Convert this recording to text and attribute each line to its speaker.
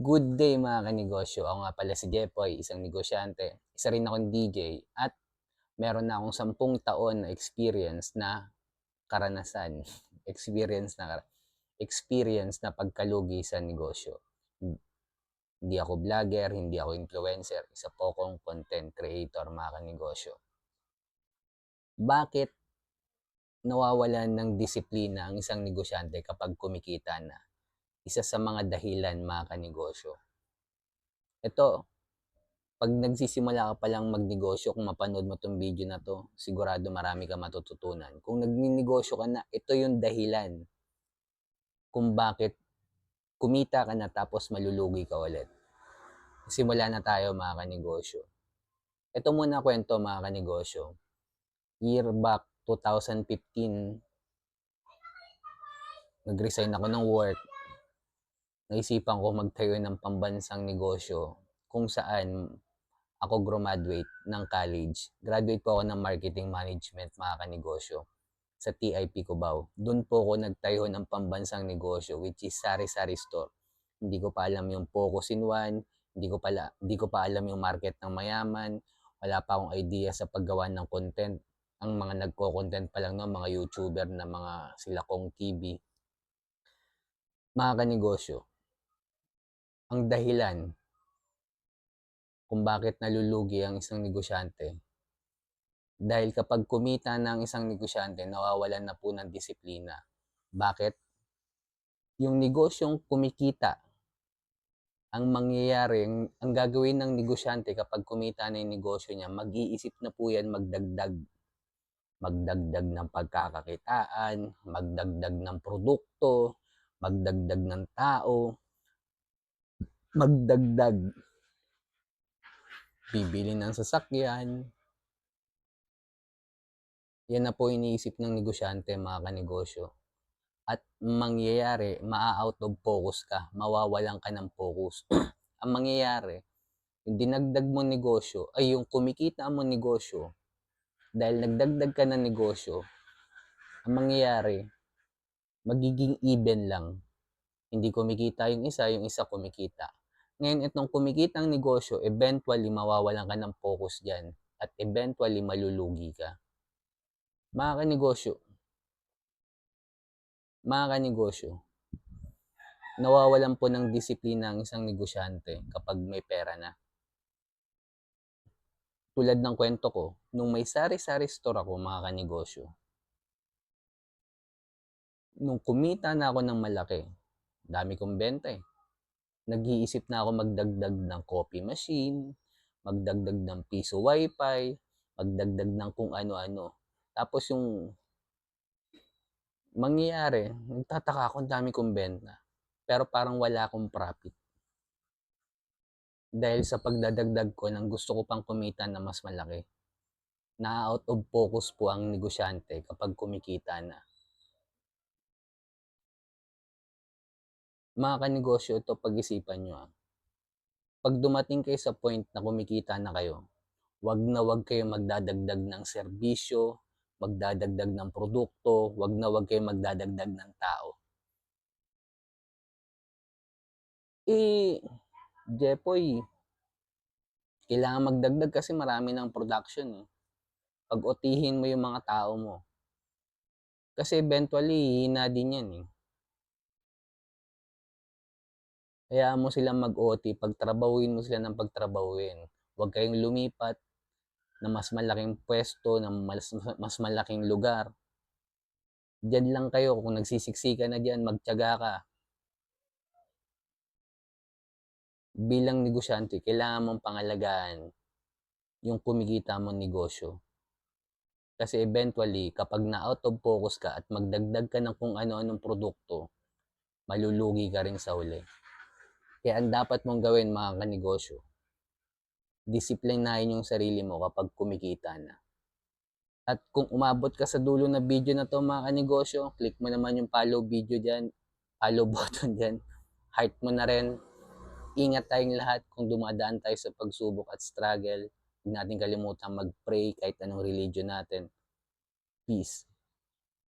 Speaker 1: Good day mga kanegosyo. Ako nga pala si Jepoy, isang negosyante. Isa rin akong DJ at meron na akong sampung taon na experience na karanasan. Experience na experience na pagkalugi sa negosyo. Hindi ako vlogger, hindi ako influencer. Isa po akong content creator mga kanegosyo. Bakit nawawalan ng disiplina ang isang negosyante kapag kumikita na? Isa sa mga dahilan mga kanegosyo. Ito, pag nagsisimula ka palang magnegosyo, kung mapanood mo tong video na to, sigurado marami ka matututunan. Kung nagninegosyo ka na, ito yung dahilan kung bakit kumita ka na tapos malulugi ka ulit. Simula na tayo mga kanegosyo. Ito muna kwento mga kanegosyo. Year back 2015, nag-resign ako ng work naisipan ko magtayo ng pambansang negosyo kung saan ako graduate ng college. Graduate po ako ng marketing management mga kanegosyo sa TIP Cubao. Doon po ako nagtayo ng pambansang negosyo which is Sari Sari Store. Hindi ko pa alam yung Focus in One, hindi ko pala hindi ko pa alam yung market ng mayaman, wala pa akong idea sa paggawa ng content. Ang mga nagko-content pa lang no, mga YouTuber na mga sila Kong TV. Mga kanegosyo, ang dahilan kung bakit nalulugi ang isang negosyante. Dahil kapag kumita ng isang negosyante, nawawalan na po ng disiplina. Bakit? Yung negosyong kumikita, ang mangyayari, ang, gagawin ng negosyante kapag kumita na yung negosyo niya, mag-iisip na po yan magdagdag. Magdagdag ng pagkakakitaan, magdagdag ng produkto, magdagdag ng tao, magdagdag. Bibili ng sasakyan. Yan na po iniisip ng negosyante, mga kanegosyo. At mangyayari, maa-out of focus ka, mawawalan ka ng focus. Ang mangyayari, yung dinagdag mo negosyo, ay yung kumikita mo negosyo, dahil nagdagdag ka ng negosyo, ang mangyayari, magiging even lang. Hindi kumikita yung isa, yung isa kumikita. Ngayon, itong kumikitang negosyo, eventually mawawalan ka ng focus dyan at eventually malulugi ka. Mga kanegosyo, mga kanegosyo, nawawalan po ng disiplina ang isang negosyante kapag may pera na. Tulad ng kwento ko, nung may sari-sari store ako mga kanegosyo, nung kumita na ako ng malaki, dami kong benta eh. Nag-iisip na ako magdagdag ng coffee machine, magdagdag ng piso wifi, magdagdag ng kung ano-ano. Tapos yung mangyayari, nagtataka ako, ang dami kong benta. Pero parang wala akong profit. Dahil sa pagdadagdag ko ng gusto ko pang kumita na mas malaki. Na out of focus po ang negosyante kapag kumikita na. Mga kanegosyo, ito pag-isipan nyo ah. Pag dumating kayo sa point na kumikita na kayo, wag na wag kayo magdadagdag ng serbisyo, magdadagdag ng produkto, wag na wag kayo magdadagdag ng tao. Eh, Jepoy, kailangan magdagdag kasi marami ng production eh. Pag otihin mo yung mga tao mo. Kasi eventually, hina din yan eh. Kaya mo silang mag-OT, pagtrabahuin mo sila ng pagtrabahuin. Huwag kayong lumipat na mas malaking pwesto, na mas, mas malaking lugar. Diyan lang kayo, kung nagsisiksika na diyan, magtiyaga ka. Bilang negosyante, kailangan mong pangalagaan yung kumikita mong negosyo. Kasi eventually, kapag na-out of focus ka at magdagdag ka ng kung ano-anong produkto, malulugi ka rin sa uli. Kaya ang dapat mong gawin mga kanegosyo, disiplinahin yung sarili mo kapag kumikita na. At kung umabot ka sa dulo na video na to mga kanegosyo, click mo naman yung follow video dyan, follow button dyan, heart mo na rin. Ingat tayong lahat kung dumadaan tayo sa pagsubok at struggle. Huwag natin kalimutan mag-pray kahit anong religion natin. Peace.